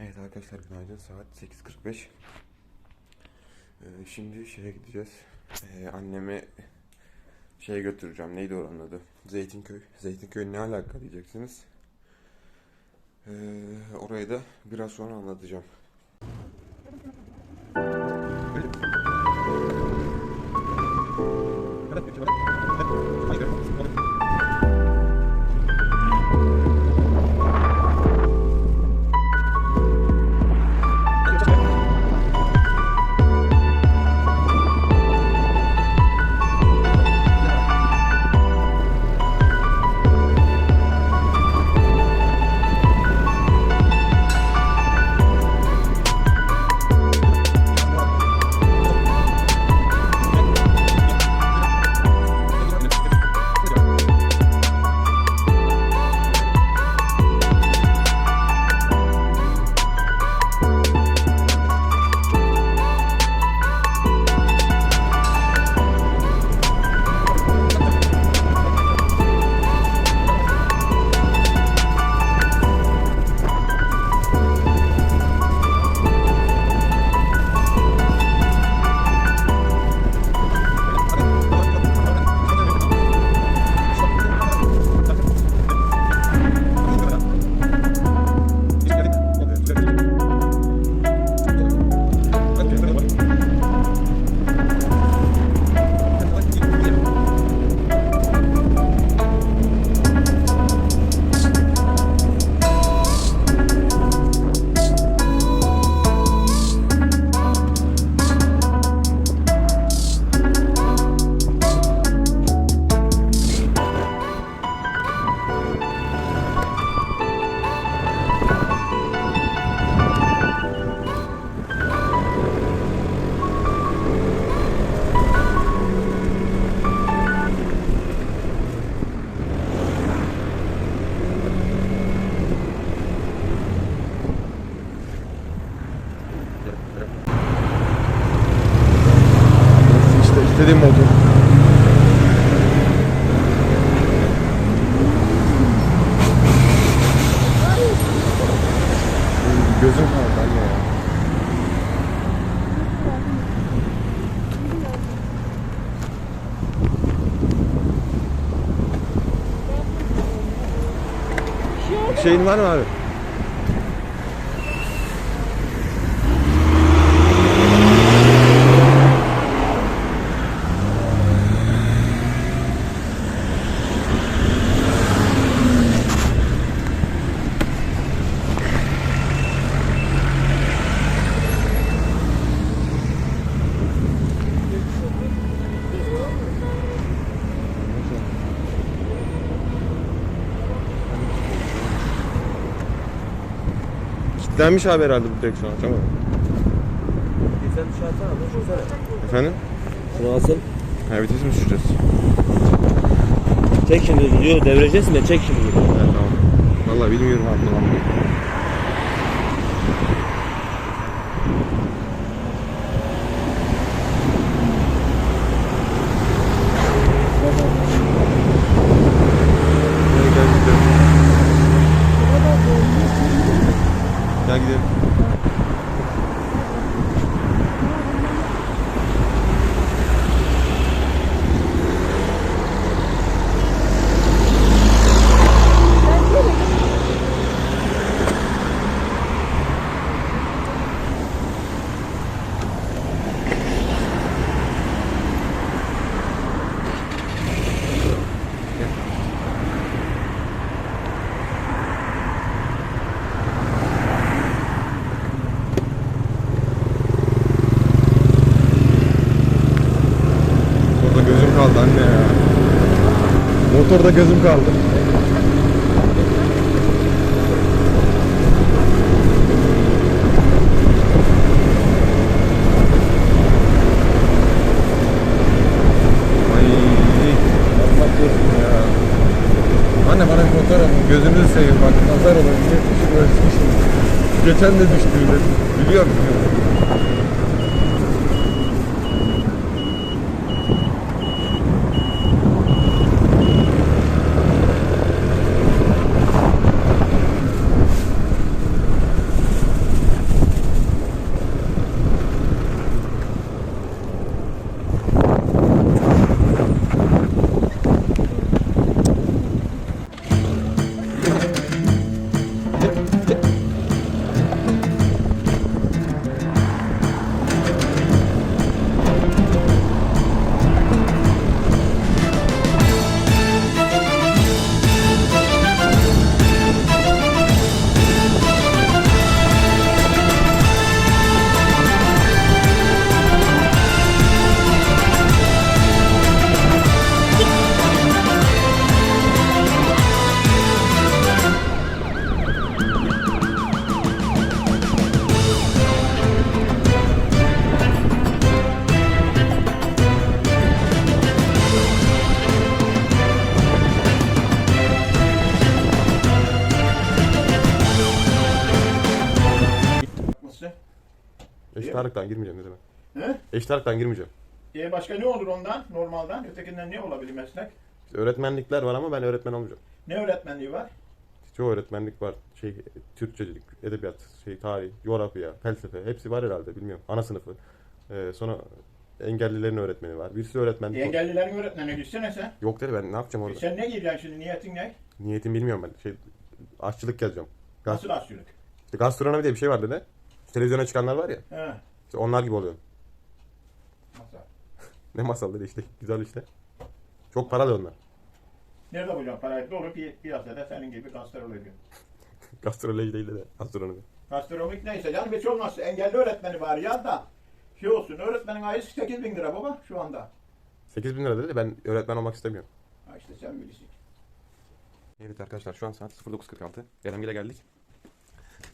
Evet arkadaşlar günaydın. Saat 8.45 ee, Şimdi şeye gideceğiz. Ee, Annemi şeye götüreceğim. Neydi oranın adı? Zeytinköy. Zeytinköy ne alaka diyeceksiniz. Ee, Orayı da biraz sonra anlatacağım Şeyin var mı abi? Kilitlenmiş abi herhalde bu direksiyon açamadım. Sen al, düşünsene. Efendim? Şunu alsın. Ha vites mi süreceğiz? Çek şimdi diyor, devireceğiz mi? Çek şimdi. Ha, tamam. Vallahi bilmiyorum abi. Tamam. Motorda gözüm kaldı anne ya. Motorda gözüm kaldı. Anne bana bir motor alın. Gözünüzü seveyim bak. Nazar sıkışın. Geçen de düştü millet. Biliyorum. Eşit ağırlıktan girmeyeceğim ne demek. He? Eşit ağırlıktan girmeyeceğim. E başka ne olur ondan normalden? Ötekinden ne olabilir meslek? İşte öğretmenlikler var ama ben öğretmen olmayacağım. Ne öğretmenliği var? Çoğu öğretmenlik var. Şey, Türkçecilik, edebiyat, şey, tarih, coğrafya, felsefe hepsi var herhalde bilmiyorum. Ana sınıfı. Ee, sonra engellilerin öğretmeni var. Bir sürü öğretmenlik E, var. engellilerin öğretmenine gitsene sen. Yok dedi ben ne yapacağım E, orada? sen ne gireceksin şimdi? Niyetin ne? Niyetim bilmiyorum ben. Şey, aşçılık yazacağım. Gaz, Nasıl aşçılık? işte gastronomi diye bir şey var dedi. Televizyona çıkanlar var ya. He. işte onlar gibi oluyor. Nasıl? Ne masal dedi işte. Güzel işte. Çok paralı onlar. Nerede bulacağım parayı? Doğru bir piyasada senin gibi gastroloji. Gastroloji değil de gastronomi. Gastronomik neyse canım hiç olmazsa engelli öğretmeni var ya da şey olsun öğretmenin ayı 8 bin lira baba şu anda. 8 bin lira dedi de ben öğretmen olmak istemiyorum. Ha işte sen bilirsin. Evet arkadaşlar şu an saat 09.46. Eremgil'e geldik.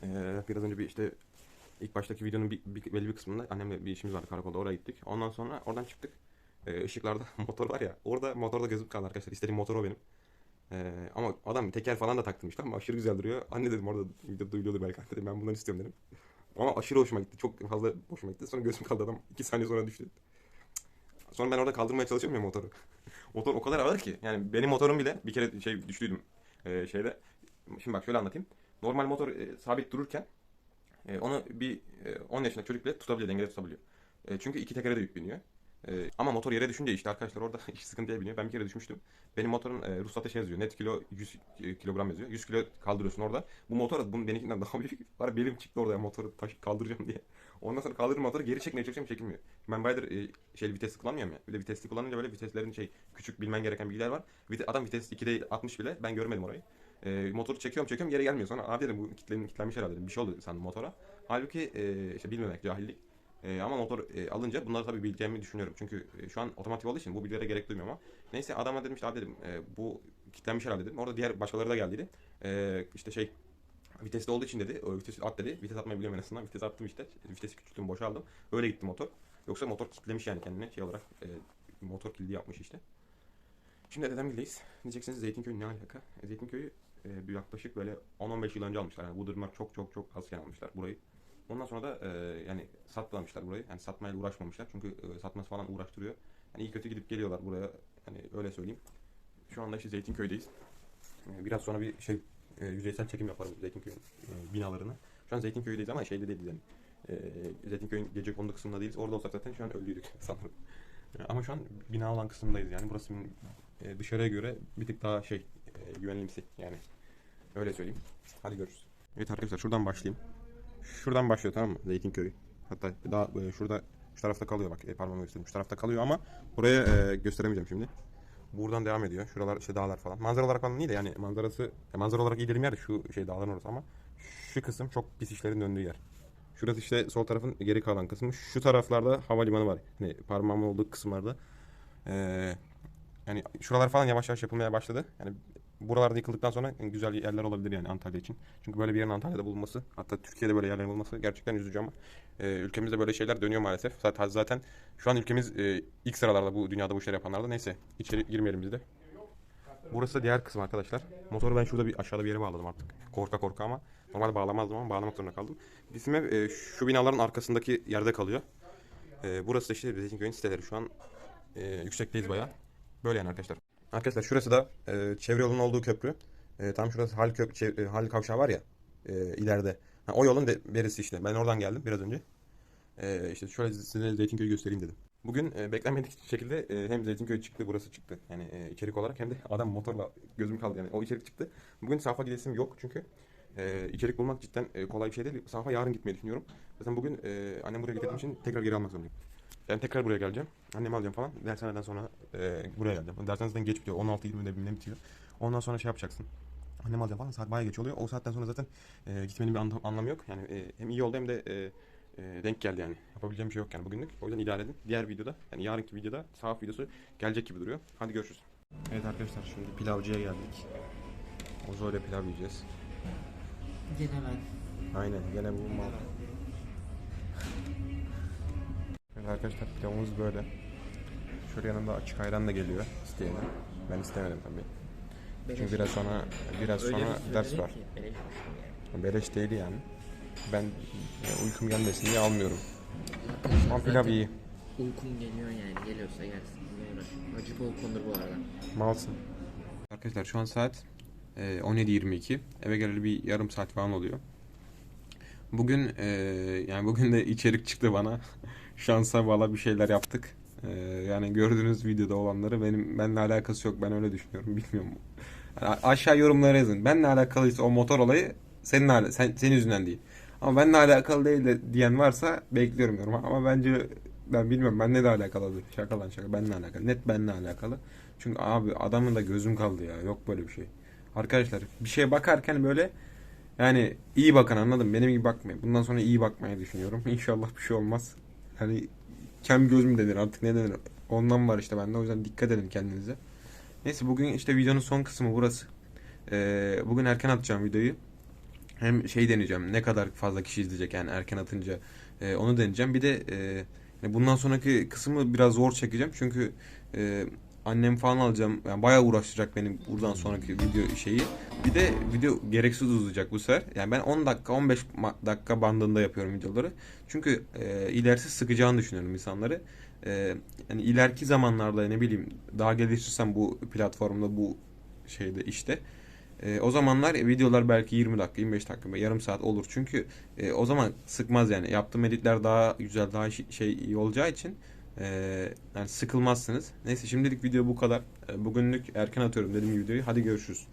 Ee, biraz önce bir işte ilk baştaki videonun bir, bir- belli bir kısmında annemle bir işimiz vardı karakolda oraya gittik. Ondan sonra oradan çıktık. Ee, ışıklarda motor var ya orada motorda gözüm kaldı arkadaşlar. İstediğim motor o benim. Ee, ama adam teker falan da taktırmış ama aşırı güzel duruyor. Anne dedim orada video duyuluyordur belki dedim ben bundan istiyorum dedim. Ama aşırı hoşuma gitti. Çok fazla hoşuma gitti. Sonra gözüm kaldı adam 2 saniye sonra düştü. Sonra ben orada kaldırmaya çalışıyorum ya motoru. Motor o kadar ağır ki. Yani benim motorum bile bir kere şey düştüydüm e, şeyde. Şimdi bak şöyle anlatayım. Normal motor e, sabit dururken e, onu bir e, 10 yaşındaki çocuk bile tutabiliyor, dengede tutabiliyor. E, çünkü iki tekere de yük biniyor. E, ama motor yere düşünce işte arkadaşlar orada iş sıkıntıya biniyor. Ben bir kere düşmüştüm. Benim motorun e, ruhsatı şey yazıyor. Net kilo 100 kilogram yazıyor. 100 kilo kaldırıyorsun orada. Bu motor bunun benimkinden daha büyük. Var belim çıktı orada ya, motoru taş kaldıracağım diye. Ondan sonra kaldırdım motoru geri çekmeye çalışıyorum çekilmiyor. Ben bayağıdır e, şey vitesli kullanmıyorum ya. Bir de vitesli kullanınca böyle viteslerin şey küçük bilmen gereken bilgiler var. Vite- adam vites 2'de 60 bile ben görmedim orayı. E, motoru çekiyorum çekiyorum geri gelmiyor. Sonra abi dedim bu kitlenin kitlenmiş herhalde dedim. Bir şey oldu sandım motora. Halbuki e, işte bilmemek cahillik. E, ama motor e, alınca bunları tabii bileceğimi düşünüyorum. Çünkü e, şu an otomatik olduğu için bu bilgilere gerek duymuyorum ama. Neyse adama dedim işte abi dedim e, bu kitlenmiş herhalde dedim. Orada diğer başkaları da geldiydi. E, işte şey vitesli olduğu için dedi. O vitesi at dedi. Vites atmayı biliyorum en azından. Vites attım işte. Vitesi küçülttüm boşaldım. Öyle gitti motor. Yoksa motor kitlemiş yani kendine şey olarak. e, motor kilidi yapmış işte. Şimdi Dedemgil'deyiz. Diyeceksiniz Zeytinköy ne alaka? E, Zeytinköy'ü e, yaklaşık böyle 10-15 yıl önce almışlar. Yani Woodırmak çok çok çok azken almışlar burayı. Ondan sonra da e, yani satmamışlar burayı. Yani satmayla uğraşmamışlar. Çünkü e, satması falan uğraştırıyor. Yani iyi kötü gidip geliyorlar buraya. Hani öyle söyleyeyim. Şu anda işte Zeytinköy'deyiz. E, biraz sonra bir şey e, yüzeysel çekim yaparım Zeytinköy'ün e, binalarına. Şu an Zeytinköy'deyiz ama şeyde değiliz yani. E, Zeytinköy'ün gece kondu kısmında değiliz. Orada olsak zaten şu an öldüydük sanırım. E, ama şu an bina olan kısımdayız yani. Burası e, dışarıya göre bir tık daha şey e, güvenlimsi yani. Öyle söyleyeyim. Hadi görüşürüz. Evet arkadaşlar şuradan başlayayım. Şuradan başlıyor tamam mı? Zeytinköy. Hatta daha e, şurada şu tarafta kalıyor bak e, parmağımı göstereyim. Şu tarafta kalıyor ama buraya e, gösteremeyeceğim şimdi. Buradan devam ediyor. Şuralar işte dağlar falan. Manzara olarak falan iyi de yani manzarası ya manzara olarak iyi dediğim yer de şu şey dağların orası ama şu kısım çok pis işlerin döndüğü yer. Şurası işte sol tarafın geri kalan kısmı. Şu taraflarda havalimanı var. Hani parmağımın olduğu kısımlarda. Ee, yani şuralar falan yavaş yavaş yapılmaya başladı. Yani buralarda yıkıldıktan sonra güzel yerler olabilir yani Antalya için. Çünkü böyle bir yerin Antalya'da bulunması, hatta Türkiye'de böyle yerlerin bulunması gerçekten üzücü ama e, ülkemizde böyle şeyler dönüyor maalesef. Zaten zaten şu an ülkemiz e, ilk sıralarda bu dünyada bu işleri yapanlarda. Neyse içeri girmeyelim biz de. Burası da diğer kısım arkadaşlar. Motoru ben şurada bir aşağıda bir yere bağladım artık. Korka korka ama normalde bağlamazdım ama bağlamak zorunda kaldım. Bizim ev e, şu binaların arkasındaki yerde kalıyor. E, burası da işte Zeytinköy'ün siteleri. Şu an e, yüksekteyiz bayağı. Böyle yani arkadaşlar. Arkadaşlar şurası da e, çevre yolunun olduğu köprü. E, tam şurası Hal, köp, çev- e, Hal kavşağı var ya e, ileride. Ha, o yolun de, berisi işte. Ben oradan geldim biraz önce. E, işte şöyle size Zeytinköy'ü göstereyim dedim. Bugün e, beklenmedik şekilde e, hem Zeytinköy çıktı burası çıktı. Yani e, içerik olarak hem de adam motorla gözüm kaldı yani o içerik çıktı. Bugün Safa gidesim yok çünkü e, içerik bulmak cidden e, kolay bir şey değil. Safa yarın gitmeyi düşünüyorum. Zaten bugün e, annem buraya getirdiğim için tekrar geri almak zorundayım. Ben tekrar buraya geleceğim. Annemi alacağım falan. Dershaneden sonra e, buraya geleceğim. Dersen zaten geç bitiyor. 16-20'de bilmem bitiyor. Ondan sonra şey yapacaksın. Annemi alacağım falan. Saat bayağı geç oluyor. O saatten sonra zaten e, gitmenin bir anlam- anlamı yok. Yani e, hem iyi oldu hem de e, e, denk geldi yani. Yapabileceğim bir şey yok yani bugünlük. O yüzden idare edin. Diğer videoda yani yarınki videoda sahaf videosu gelecek gibi duruyor. Hadi görüşürüz. Evet arkadaşlar şimdi pilavcıya geldik. Ozo ile pilav yiyeceğiz. Gene ben. Aynen gene bu mal. Evet arkadaşlar pilavımız böyle. Şöyle yanında açık ayran da geliyor isteyene. Ben istemedim tabii. Çünkü biraz sonra biraz sonra ders var. Beleş değil yani. Ben e, uykum gelmesin diye almıyorum. Ama pilav iyi. Uykum geliyor yani. Geliyorsa gelsin. Acı bol konur bu arada. Malsın. Arkadaşlar şu an saat e, 17.22. Eve geleli bir yarım saat falan oluyor. Bugün e, yani bugün de içerik çıktı bana. Şansa valla bir şeyler yaptık. E, yani gördüğünüz videoda olanları benim benimle alakası yok. Ben öyle düşünüyorum. Bilmiyorum. Yani aşağı yorumlara yazın. Benimle alakalıysa o motor olayı senin ala- sen, senin yüzünden değil. Ama benimle alakalı değil de diyen varsa bekliyorum yorum. Ama bence ben bilmiyorum. Benimle de alakalı. Şaka lan şaka. Benimle alakalı. Net benimle alakalı. Çünkü abi adamın da gözüm kaldı ya. Yok böyle bir şey. Arkadaşlar bir şeye bakarken böyle yani iyi bakın anladım. Benim gibi bakmayın. Bundan sonra iyi bakmayı düşünüyorum. İnşallah bir şey olmaz. Hani kem göz mü denir artık ne denir. Ondan var işte bende. O yüzden dikkat edin kendinize. Neyse bugün işte videonun son kısmı burası. Ee, bugün erken atacağım videoyu. Hem şey deneyeceğim. Ne kadar fazla kişi izleyecek yani erken atınca e, onu deneyeceğim. Bir de e, bundan sonraki kısmı biraz zor çekeceğim. Çünkü e, annem falan alacağım. Yani bayağı uğraşacak benim buradan sonraki video şeyi. Bir de video gereksiz uzayacak bu sefer. Yani ben 10 dakika 15 ma- dakika bandında yapıyorum videoları. Çünkü e, ilerisi sıkacağını düşünüyorum insanları. E, yani ileriki zamanlarda ne bileyim daha geliştirsem bu platformda bu şeyde işte e, o zamanlar videolar belki 20 dakika 25 dakika yarım saat olur. Çünkü e, o zaman sıkmaz yani. Yaptığım editler daha güzel daha şey iyi olacağı için e, yani sıkılmazsınız. Neyse şimdilik video bu kadar. E, bugünlük erken atıyorum dediğim videoyu. Hadi görüşürüz.